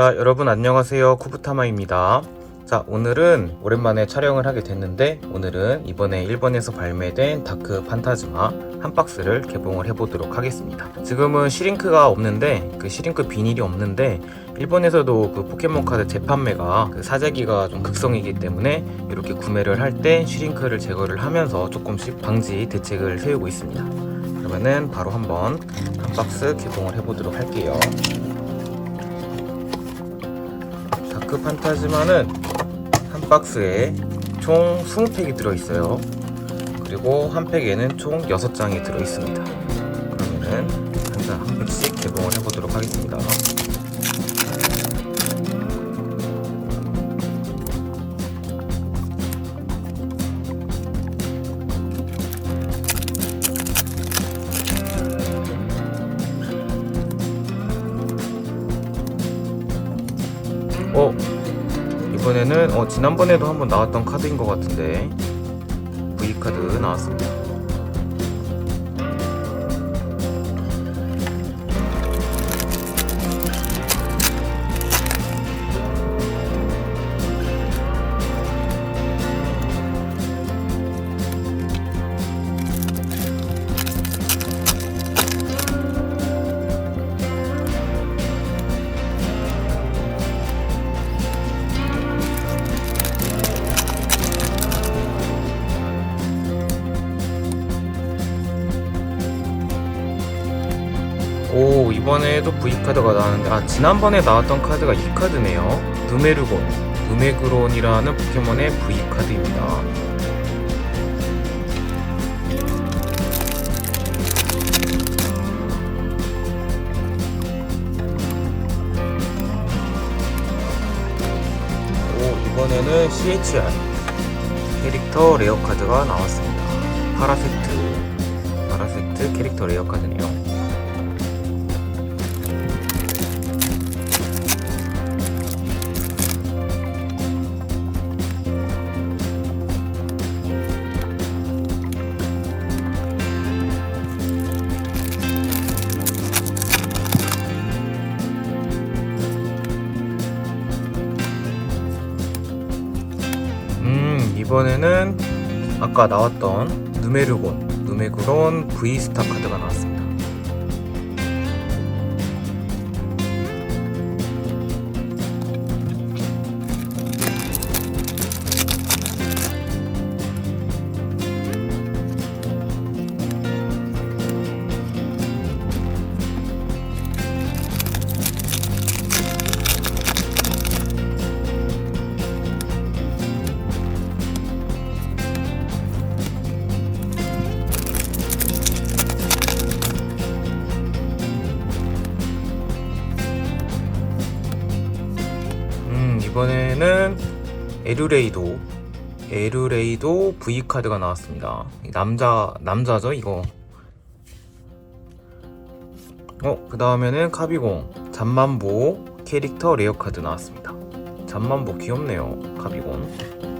자, 여러분 안녕하세요. 쿠부타마입니다. 자, 오늘은 오랜만에 촬영을 하게 됐는데 오늘은 이번에 일본에서 발매된 다크 판타즈마 한 박스를 개봉을 해보도록 하겠습니다. 지금은 시링크가 없는데 그 시링크 비닐이 없는데 일본에서도 그 포켓몬 카드 재판매가 그 사재기가 좀 극성이기 때문에 이렇게 구매를 할 때 시링크를 제거를 하면서 조금씩 방지 대책을 세우고 있습니다. 그러면은 바로 한번 한 박스 개봉을 해보도록 할게요. 다크 판타즈마는 한 박스에 총 20팩이 들어있어요. 그리고 한 팩에는 총 6장이 들어있습니다. 그러면은 한장 한 팩씩 개봉을 해보도록 하겠습니다. 어? 이번에는 어 지난번에도 한번 나왔던 카드인 것 같은데 V 카드 나왔습니다. 오 이번에도 V 카드가 나왔는데 아 지난번에 나왔던 카드가 이 카드네요. 누메르곤, 누메그론이라는 포켓몬의 V 카드입니다. 오 이번에는 CHR 캐릭터 레어 카드가 나왔습니다. 파라세트 파라세트 캐릭터 레어 카드네요. 이번에는 아까 나왔던 누메르곤 누메그론 V스타 카드가 나왔습니다 이번에는 에르레이도 에르레이도 V 카드가 나왔습니다. 이 남자 남자죠 이거? 어 그 다음에는 카비공 잠만보 캐릭터 레어 카드 나왔습니다. 잠만보 귀엽네요 카비공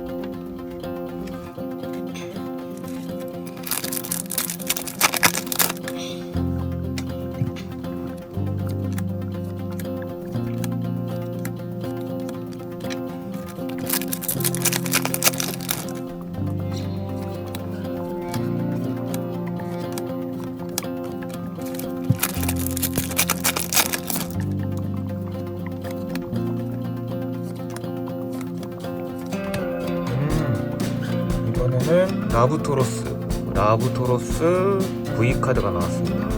음, 이번에는 라부토로스 라부토로스 V 카드가 나왔습니다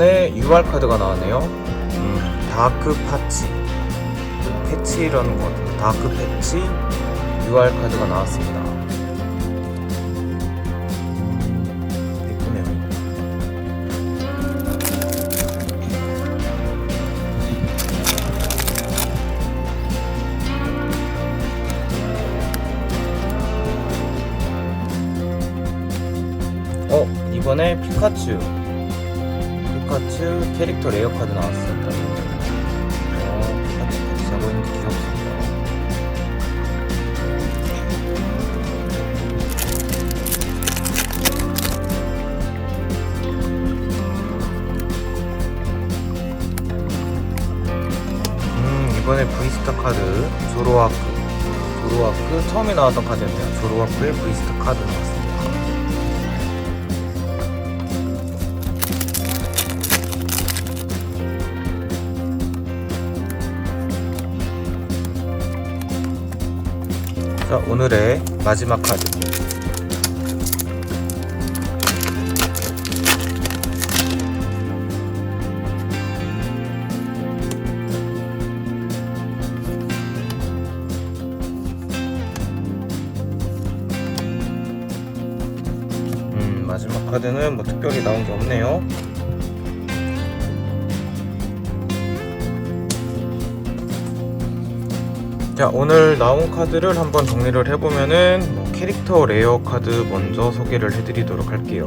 이번에 UR 카드가 나왔네요. 음, 다크 파치 패치라는 것 같아요. 다크 패치 UR 카드가 나왔습니다. 어, 이번에 피카츄 카츄 캐릭터 레어 카드 나왔습니다. 어, 피카츄 같이 자고 있는 게 귀엽습니다. 음, 이번에 V스타 카드 조로아크 조로아크 처음에 나왔던 카드였네요. 조로아크의 V스타 카드 나왔습니다. 자, 오늘의 마지막 카드. 음, 마지막 카드는 뭐 특별히 나온 게 없네요. 자, 오늘 나온 카드를 한번 정리를 해보면은 뭐 캐릭터 레어 카드 먼저 소개를 해드리도록 할게요.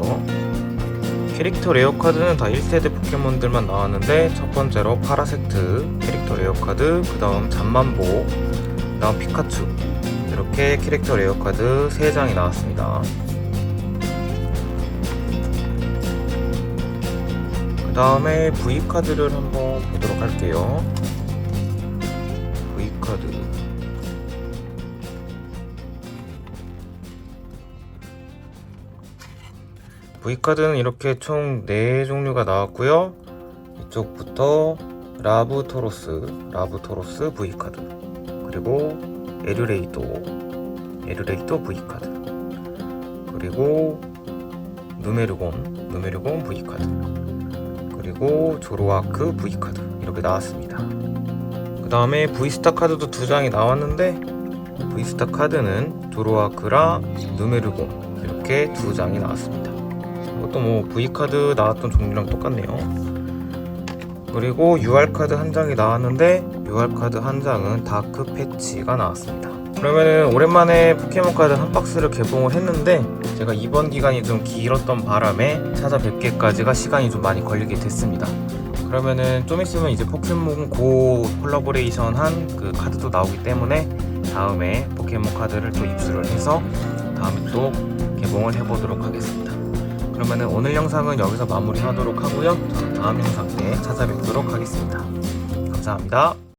캐릭터 레어 카드는 다 1세대 포켓몬들만 나왔는데 첫 번째로 파라섹트 캐릭터 레어 카드, 그 다음 잠만보, 그 다음 피카츄 이렇게 캐릭터 레어 카드 3장이 나왔습니다. 그 다음에 V카드를 한번 보도록 할게요. V카드. V카드는 이렇게 총 4종류가 나왔고요. 이쪽부터 라브토로스, 라브토로스 V카드. 그리고 에르레이도, 에르레이도 V카드. 그리고 누메르곤, 누메르곤 V카드. 그리고 조로아크 V카드. 이렇게 나왔습니다. 그 다음에 V스타 카드도 두 장이 나왔는데 V스타 카드는 조로아크랑 누메르곤 이렇게 두 장이 나왔습니다. 이것도 뭐 V카드 나왔던 종류랑 똑같네요. 그리고 UR 카드 한 장이 나왔는데 UR 카드 한 장은 다크 패치가 나왔습니다. 그러면은 오랜만에 포켓몬 카드 한 박스를 개봉을 했는데 제가 이번 기간이 좀 길었던 바람에 찾아뵙기까지가 시간이 좀 많이 걸리게 됐습니다. 그러면은 좀 있으면 이제 포켓몬 고 콜라보레이션 한 그 카드도 나오기 때문에 다음에 포켓몬 카드를 또 입수를 해서 다음에 또 개봉을 해보도록 하겠습니다. 그러면은 오늘 영상은 여기서 마무리하도록 하고요. 저는 다음 영상 때 찾아뵙도록 하겠습니다. 감사합니다.